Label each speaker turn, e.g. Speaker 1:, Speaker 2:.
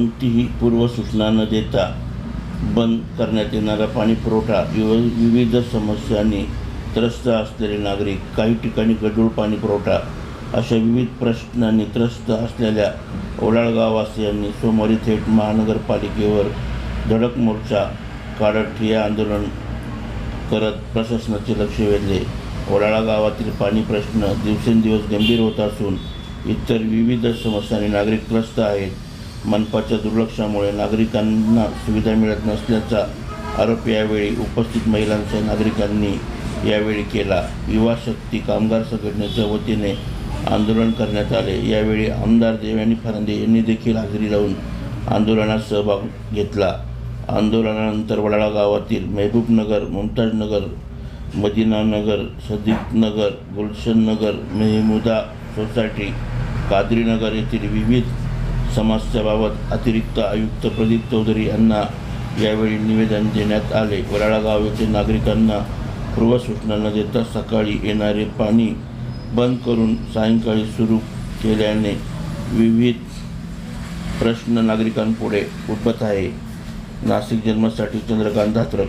Speaker 1: कोणतीही पूर्वसूचना न देता बंद करण्यात येणारा पाणी पुरवठा विव विविध समस्यांनी त्रस्त असलेले नागरिक काही ठिकाणी गढूळ पाणी पुरवठा अशा विविध प्रश्नांनी त्रस्त असलेल्या ओलाळगाववासियांनी सोमवारी थेट महानगरपालिकेवर धडक मोर्चा काढत ठिया आंदोलन करत प्रशासनाचे लक्ष वेधले. ओलाळा गावातील पाणी प्रश्न दिवसेंदिवस गंभीर होत असून इतर विविध समस्यांनी नागरिक त्रस्त आहेत. मनपाच्या दुर्लक्षामुळे नागरिकांना सुविधा मिळत नसल्याचा आरोप यावेळी उपस्थित महिलांसह नागरिकांनी यावेळी केला. युवा शक्ती कामगार संघटनेच्या वतीने आंदोलन करण्यात आले. यावेळी आमदार देवयानी फरांदे यांनी देखील हजेरी लावून आंदोलनात सहभाग घेतला. आंदोलनानंतर वडाळा गावातील मेहबूबनगर मुमताजनगर मदिनानगर सदीपनगर गुलशननगर मेहमुदा सोसायटी कादरीनगर येथील विविध समस्याबाबत अतिरिक्त आयुक्त प्रदीप चौधरी यांना यावेळी निवेदन देण्यात आले. वराळागाव येथे नागरिकांना पूर्वसूचना न देता सकाळी येणारे पाणी बंद करून सायंकाळी सुरू केल्याने विविध प्रश्न नागरिकांपुढे उठवत आहे. नाशिक जन्मासाठी चंद्रकांत धात्रक